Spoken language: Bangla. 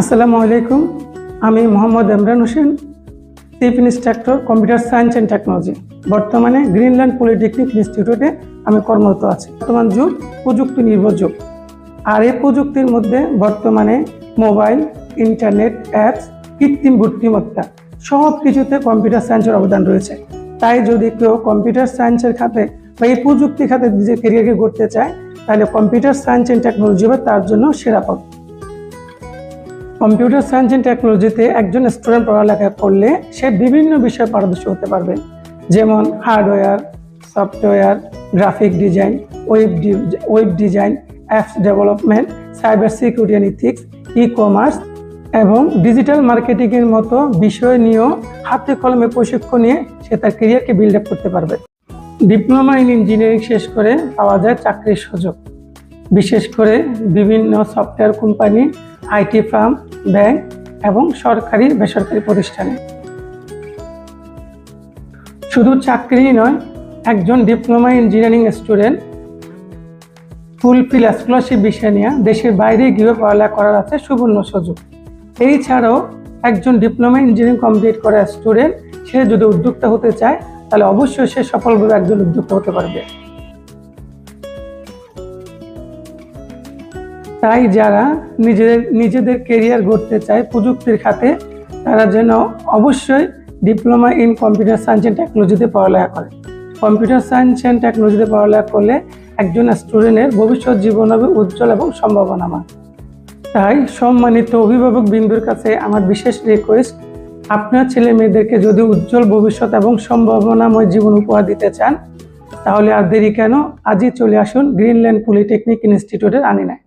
আসসালামু আলাইকুম। আমি Mohammad Imran Hossain chief instructor computer science and technology বর্তমানে গ্রিনল্যান্ড পলিটেকনিক ইনস্টিটিউটে আমি কর্মরত আছি। বর্তমান যুগ, প্রযুক্তি নির্ভর যুগ। আর এই প্রযুক্তির মধ্যে বর্তমানে মোবাইল, ইন্টারনেট, অ্যাপস, কৃত্রিম বুদ্ধিমত্তা সব কিছুতে কম্পিউটার সায়েন্সের অবদান রয়েছে। তাই যদি কেউ কম্পিউটার সায়েন্সের খাতে বা এই প্রযুক্তি খাতে নিজের কেরিয়ারকে গড়তে চায়, তাহলে কম্পিউটার সায়েন্স অ্যান্ড টেকনোলজি হবে তার জন্য সেরা পথ। কম্পিউটার সায়েন্স অ্যান্ড টেকনোলজিতে একজন স্টুডেন্ট পড়ালেখা করলে সে বিভিন্ন বিষয়ে পারদর্শী হতে পারবে। যেমন hardware, software, graphic design, web web design, apps development, cyber security and ethics e commerce এবং ডিজিটাল মার্কেটিংয়ের মতো বিষয় নিয়েও হাতে কলমে প্রশিক্ষণ নিয়ে সে তার কেরিয়ারকে বিল্ড আপ করতে পারবে। ডিপ্লোমা ইন ইঞ্জিনিয়ারিং শেষ করে পাওয়া যায় চাকরির সুযোগ। বিশেষ করে বিভিন্ন software company, IT firm bank এবং সরকারি, বেসরকারি প্রতিষ্ঠানে। শুধু চাকরি নয়, একজন diploma engineering student fulfil scholarship বিষয় নিয়ে দেশের বাইরে গিয়ে পড়ালেখা করার আছে সুবর্ণ সুযোগ। এছাড়াও একজন ডিপ্লোমা ইঞ্জিনিয়ারিং কমপ্লিট করা স্টুডেন্ট, সে যদি উদ্যোক্তা হতে চায়, তাহলে অবশ্যই সে সফলভাবে একজন উদ্যোক্তা হতে পারবে। তাই যারা নিজেদের নিজেদের কেরিয়ার গড়তে চায় প্রযুক্তির খাতে, তারা যেন অবশ্যই diploma in computer science and টেকনোলজিতে পড়ালেখা করে। কম্পিউটার সায়েন্স অ্যান্ড টেকনোলজিতে পড়ালেখা করলে একজন স্টুডেন্টের ভবিষ্যৎ জীবন হবে উজ্জ্বল এবং সম্ভাবনাময়। তাই সম্মানিত অভিভাবক বিন্দুর কাছে আমার বিশেষ রিকোয়েস্ট আপনার ছেলে মেয়েদেরকে যদি উজ্জ্বল ভবিষ্যৎ এবং সম্ভাবনাময় জীবন উপহার দিতে চান, তাহলে আর দেরি কেন, আজই চলে আসুন গ্রিনল্যান্ড পলিটেকনিক ইনস্টিটিউটের আঙিনায়।